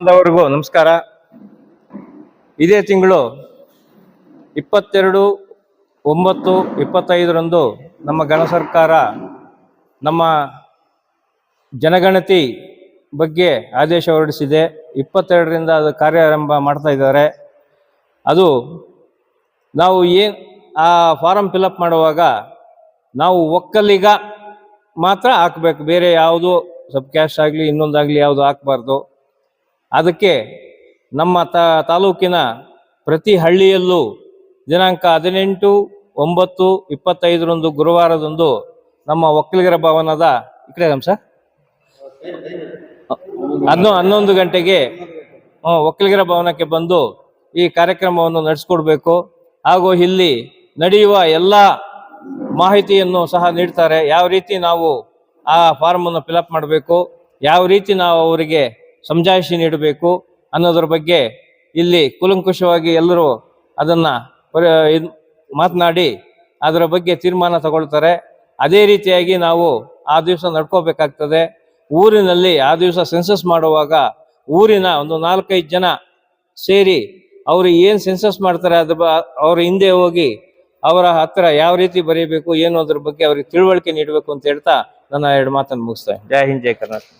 ಎಲ್ಲರಿಗೂ ನಮಸ್ಕಾರ. ಇದೇ ತಿಂಗಳು ಇಪ್ಪತ್ತೆರಡು ಒಂಬತ್ತು ಇಪ್ಪತ್ತೈದರಂದು ನಮ್ಮ ಗಣ ಸರ್ಕಾರ ನಮ್ಮ ಜನಗಣತಿ ಬಗ್ಗೆ ಆದೇಶ ಹೊರಡಿಸಿದೆ. ಇಪ್ಪತ್ತೆರಡರಿಂದ ಅದು ಕಾರ್ಯಾರಂಭ ಮಾಡ್ತಾ ಇದ್ದಾರೆ. ಅದು ನಾವು ಏನು ಆ ಫಾರಂ ಫಿಲಪ್ ಮಾಡುವಾಗ ನಾವು ಒಕ್ಕಲಿಗ ಮಾತ್ರ ಹಾಕಬೇಕು. ಬೇರೆ ಯಾವುದು ಸಬ್ ಕ್ಯಾಶ್ ಆಗಲಿ, ಇನ್ನೊಂದಾಗಲಿ ಯಾವುದು ಹಾಕಬಾರ್ದು. ಅದಕ್ಕೆ ನಮ್ಮ ತಾಲೂಕಿನ ಪ್ರತಿ ಹಳ್ಳಿಯಲ್ಲೂ ದಿನಾಂಕ ಹದಿನೆಂಟು, ಒಂಬತ್ತು, ಇಪ್ಪತ್ತೈದರಂದು ಗುರುವಾರದಂದು ನಮ್ಮ ಒಕ್ಕಲಿಗರ ಭವನದ ಈ ಕಡೆ ಸರ್ ಹನ್ನೊ, ಹನ್ನೊಂದು ಗಂಟೆಗೆ ಒಕ್ಕಲಿಗರ ಭವನಕ್ಕೆ ಬಂದು ಈ ಕಾರ್ಯಕ್ರಮವನ್ನು ನಡೆಸ್ಕೊಡ್ಬೇಕು. ಹಾಗೂ ಇಲ್ಲಿ ನಡೆಯುವ ಎಲ್ಲ ಮಾಹಿತಿಯನ್ನು ಸಹ ನೀಡ್ತಾರೆ. ಯಾವ ರೀತಿ ನಾವು ಆ ಫಾರ್ಮನ್ನು ಫಿಲಪ್ ಮಾಡಬೇಕು, ಯಾವ ರೀತಿ ನಾವು ಅವರಿಗೆ ಸಮಜಾಯಿಷಿ ನೀಡಬೇಕು ಅನ್ನೋದ್ರ ಬಗ್ಗೆ ಇಲ್ಲಿ ಕೂಲಂಕುಷವಾಗಿ ಎಲ್ಲರೂ ಅದನ್ನ ಮಾತನಾಡಿ ಅದರ ಬಗ್ಗೆ ತೀರ್ಮಾನ ತಗೊಳ್ತಾರೆ. ಅದೇ ರೀತಿಯಾಗಿ ನಾವು ಆ ದಿವಸ ನಡ್ಕೋಬೇಕಾಗ್ತದೆ. ಊರಿನಲ್ಲಿ ಆ ದಿವಸ ಸೆನ್ಸಸ್ ಮಾಡುವಾಗ ಊರಿನ ಒಂದು ನಾಲ್ಕೈದು ಜನ ಸೇರಿ ಅವರು ಏನು ಸೆನ್ಸಸ್ ಮಾಡ್ತಾರೆ ಅದ್ರ ಅವ್ರ ಹಿಂದೆ ಹೋಗಿ ಅವರ ಹತ್ರ ಯಾವ ರೀತಿ ಬರೀಬೇಕು, ಏನು ಅದ್ರ ಬಗ್ಗೆ ಅವ್ರಿಗೆ ತಿಳುವಳಿಕೆ ನೀಡಬೇಕು ಅಂತ ಹೇಳ್ತಾ ನನ್ನ ಎರಡು ಮಾತನ್ನು ಮುಗಿಸ್ತೇನೆ ಜೈ ಹಿಂದ್, ಜೈ ಕರ್ನಾಟಕ.